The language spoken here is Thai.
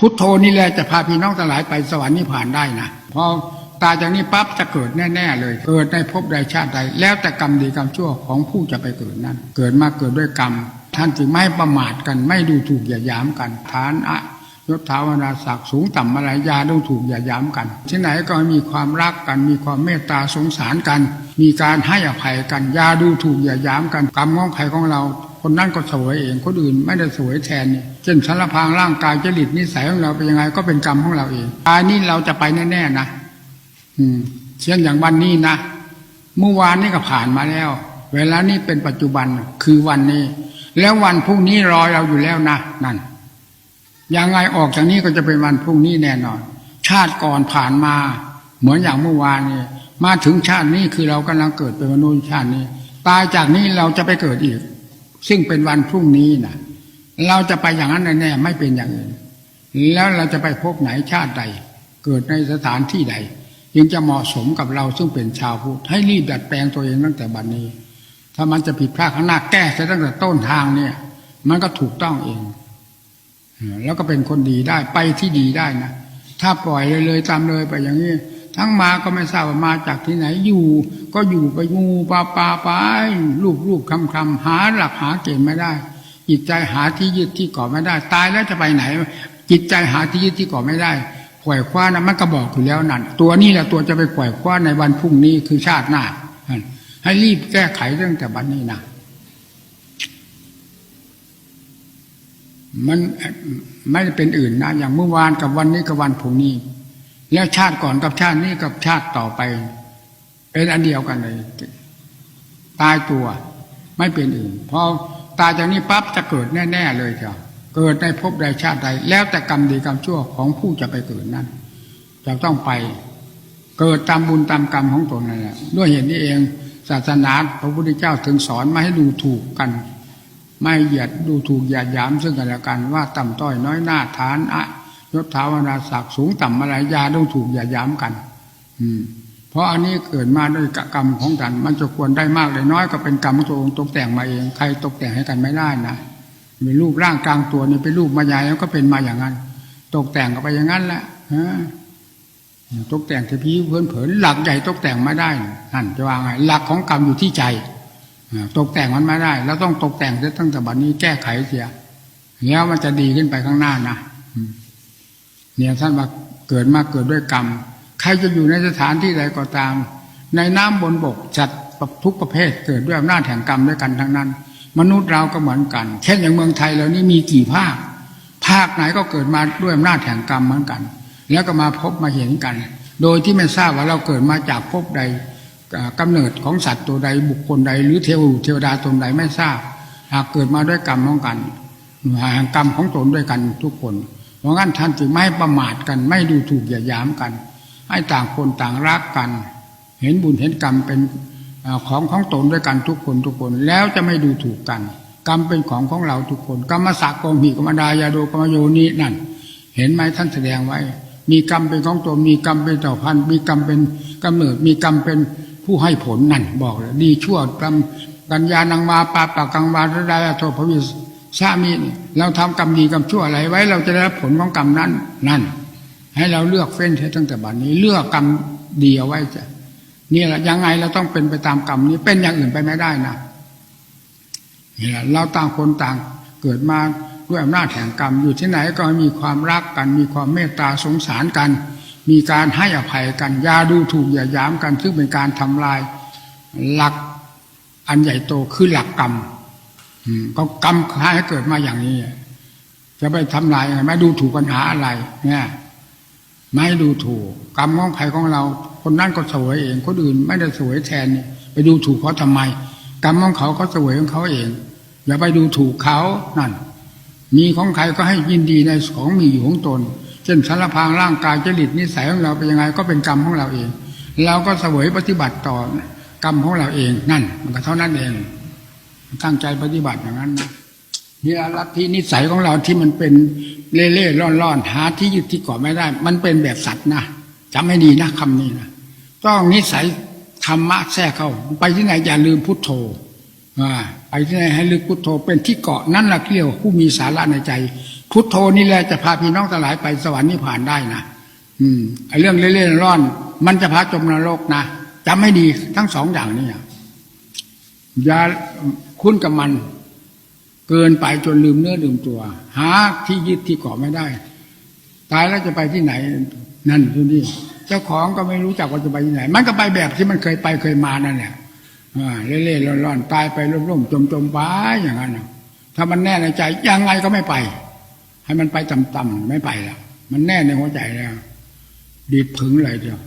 พุทโธนี่แหละจะพาพี่น้องทั้งหลายไปสวรรค์นิพพานได้นะพอตายจากนี้ปั๊บจะเกิดแน่ ๆ เลย เกิดในภพใดชาติใด แล้วแต่กรรมดีกรรมชั่วของผู้จะไปเกิดนั้น เกิดมาเกิดด้วยกรรม ท่านจึงไม่ประมาทกัน ไม่ดูถูกอย่ายามกันฐานอะยศถาวนาศักดิ์สูงต่ำอะไรยาดูถูกอย่ายามกัน ที่ไหนก็มีความรักกัน มีความเมตตาสงสารกัน มีการให้อภัยกันยาดูถูกอย่ายามกัน กรรมของใครของเรา คนนั้นก็สวยเองคนอื่นไม่ได้สวยแทนนี่เช่นสารพางร่างกายจริตนิสัยของเราเป็นยังไง ก็เป็นกรรมของเราเองตายนี่เราจะไปแน่ๆนะอืมเช่นอย่างวันนี้นะเมื่อวานนี่ก็ผ่านมาแล้ว เวลานี้เป็นปัจจุบันคือวันนี้ แล้ววันพรุ่งนี้รอเราอยู่แล้วนะนั่นยังไงออกจากนี้ก็จะเป็นวันพรุ่งนี้แน่นอน ชาติก่อนผ่านมา เหมือนอย่างเมื่อวานนี่มาถึงชาตินี้คือเรากำลังเกิดเป็นมนุษย์ชาตินี้ ตายจากนี้เราจะไปเกิดอีก ซึ่งเป็นวันพรุ่งนี้นะเราจะไปอย่างนั้นแน่ไม่เป็นอย่างอื่นแล้วเราจะไปพบไหนชาติใด เกิดในสถานที่ใดยังจะเหมาะสมกับเราซึ่งเป็นชาวพุทธให้รีบดัดแปลงตัวเองตั้งแต่บัดนนี้ ถ้ามันจะผิดพลาดข้างหน้าแก้ซะตั้งแต่ต้นทางเนี่ย มันก็ถูกต้องเอง แล้วก็เป็นคนดีได้ไปที่ดีได้นะถ้าปล่อยเลยเลยตามเลยไปอย่างนี้ ทั้งมาก็ไม่ทราบว่ามาจากที่ไหนอยู่ ก็อยู่ไปงูปลาปลาไปลูกลูกคำคำหาหลักหาเกณฑ์ไม่ได้ จิตใจหาที่ยึดที่เกาะไม่ได้ ตายแล้วจะไปไหน จิตใจหาที่ยึดที่เกาะไม่ได้ขวายคว้านะมันก็บอกอยู่แล้วนั่นตัวนี้แหละตัวจะไปขวายคว้าในวันพรุ่งนี้คือชาติหน้าให้รีบแก้ไขเรื่องแต่บัดนนี้นะมันไม่เป็นอื่นนะอย่างเมื่อวานกับวันนี้กับวันพรุ่งนี้ แล้วชาติก่อนกับชาตินี้กับชาติต่อไป เป็นอันเดียวกันเลย ตายตัว ไม่เป็นอื่นพอตายจากนี้ปั๊บจะเกิดแน่ๆเลยเถอะเกิดในภพใดชาติใด แล้วแต่กรรมดีกรรมชั่วของผู้จะไปเกิดนั้นจะต้องไป เกิดตามบุญตามกรรมของตนนั่นแหละด้วยเหตุนี้เองศาสนาพระพุทธเจ้าถึงสอนไม่ให้ดูถูกกัน ไม่เหยียดดูถูกเหยียดหยามซึ่งกันและกันว่าต่ำต้อยน้อยหน้าฐานอะ ยศถาวนาศักดิ์สูงต่ำอะไรยาต้องถูกเหยียดหยามกัน อืม เพราะอันนี้เกิดมาด้วยกรรมของกัน มันจะควรได้มากเลยน้อยก็เป็นกรรมของตัวองตกแต่งมาเอง ใครตกแต่งให้กันไม่ได้นะมีรูปร่างกลางตัวนี่เป็นรูปมายายแล้วก็เป็นมาอย่างนั้น ตกแต่งก็ไปอย่างนั้นแหละฮะตกแต่งทีพีเพื่อนเผินหลักใหญ่ตกแต่งไม่ได้นั่นจะว่าไงหลักของกรรมอยู่ที่ใจตกแต่งมันไม่ได้แล้วต้องตกแต่งตั้งแต่บัดนี้แก้ไขเสียแล้วมันจะดีขึ้นไปข้างหน้านะ เนี่ยท่านว่าเกิดมาเกิดด้วยกรรม ใครจะอยู่ในสถานที่ใดก็ตาม ในน้ำบนบกจัดทุกประเภทเกิดด้วยอำนาจแห่งกรรมด้วยกันทั้งนั้น มนุษย์เราก็เหมือนกันเช่นอย่างเมืองไทยเรานี่มีกี่ภาค ภาคไหนก็เกิดมาด้วยอำนาจแห่งกรรมเหมือนกัน แล้วก็มาพบมาเห็นกัน โดยที่ไม่ทราบว่าเราเกิดมาจากภพใดกำเนิดของสัตว์ตัวใดบุคคลใด หรือเทวเทวดาตนใดไม่ทราบ หากเกิดมาด้วยกรรมของกันแห่งกรรมของตนด้วยกันทุกคน เพราะงั้นท่านจึงไม่ประมาทกัน ไม่ดูถูกเหยียดหยามกัน ให้ต่างคนต่างรักกัน เห็นบุญเห็นกรรมเป็นของของตนด้วยกันทุกคนทุกคนแล้วจะไม่ดูถูกกัน กรรมเป็นของของเราทุกคนกรรมสักกองหีกรรมดายาโดกรรมโยนีนั่น เห็นไหมท่านแสดงไว้ มีกรรมเป็นของตนมีกรรมเป็นเจ้าพันมีกรรมเป็นกำเนิดมีกรรมเป็นผู้ให้ผลนั่นบอกเลยดีชั่วกรรมกัญญานังมาปาปากังวาระดาโทภวิส ชามีเราทำกรรมดีกรรมชั่วอะไรไว้ เราจะได้รับผลของกรรมนั้นนั่น ให้เราเลือกเฟ้นตั้งแต่บัดนี้ เลือกกรรมดีเอาไว้จะนี่แหละยังไงเราต้องเป็นไปตามกรรมนี้เป็นอย่างอื่นไปไม่ได้นะนี่แหละเราต่างคนต่างเกิดมาด้วยอำนาจแห่งกรรมอยู่ที่ไหนก็มีความรักกัน มีความเมตตาสงสารกัน มีการให้อภัยกันยาดูถูกอย่าย้ำกันซึ่งเป็นการทำลายหลักอันใหญ่โตคือหลักกรรม ก็กรรมให้เกิดมาอย่างนี้ จะไปทำลายยังไงไม่ดูถูกปัญหาอะไร เนี่ย ไม่ดูถูก กรรมของใครของเรา คนนั้นก็สวยเอง คนอื่นไม่ได้สวยแทนไปดูถูกเขาทำไม กรรมของเขาเขาสวยของเขาเอง อย่าไปดูถูกเขานั่น มีของใครก็ให้ยินดีในของมีอยู่ของตน เช่นสารพางร่างกายจริตนิสัยของเราเป็นยังไง ก็เป็นกรรมของเราเองเราก็เสวยปฏิบัติต่อกรรมของเราเองนั่น มันก็เท่านั้นเอง ตั้งใจปฏิบัติอย่างนั้นนะนี่ลัทธินิสัยของเราที่มันเป็นเล่เล่ร่อนร่อนหาที่ยึดที่เกาะไม่ได้ มันเป็นแบบสัตว์นะจำให้ดีนะคำนี้นะต้องนิสัยธรรมะแทรกเข้า ไปที่ไหนอย่าลืมพุทโธไปที่ไหนให้ลึกพุทโธเป็นที่เกาะนั่นแหละเรียวผู้มีสาระในใจ พุทโธนี่แหละจะพาพี่น้องทั้งหลายไปสวรรค์นิพพานได้นะอืมไอ้เรื่องเล่นๆร่อน มันจะพาจมนรกนะจำให้ดีทั้งสองอย่างนี่อย่า คุ้นกับมัน เกินไปจนลืมเนื้อลืมตัว หาที่ยึดที่เกาะไม่ได้ ตายแล้วจะไปที่ไหน นั่นที่นี่เจ้าของก็ไม่รู้จักว่าจะไปที่ไหน มันก็ไปแบบที่มันเคยไปเคยมานั่นแหละอ่าเล่ๆร่อนๆตายไปร่มๆจมๆไปอย่างนั้นถ้ามันแน่ในใจยังไงก็ไม่ไป ให้มันไปต่ำๆไม่ไปแล้วมันแน่ในหัวใจแล้ว ดีดผึงเลยเดียว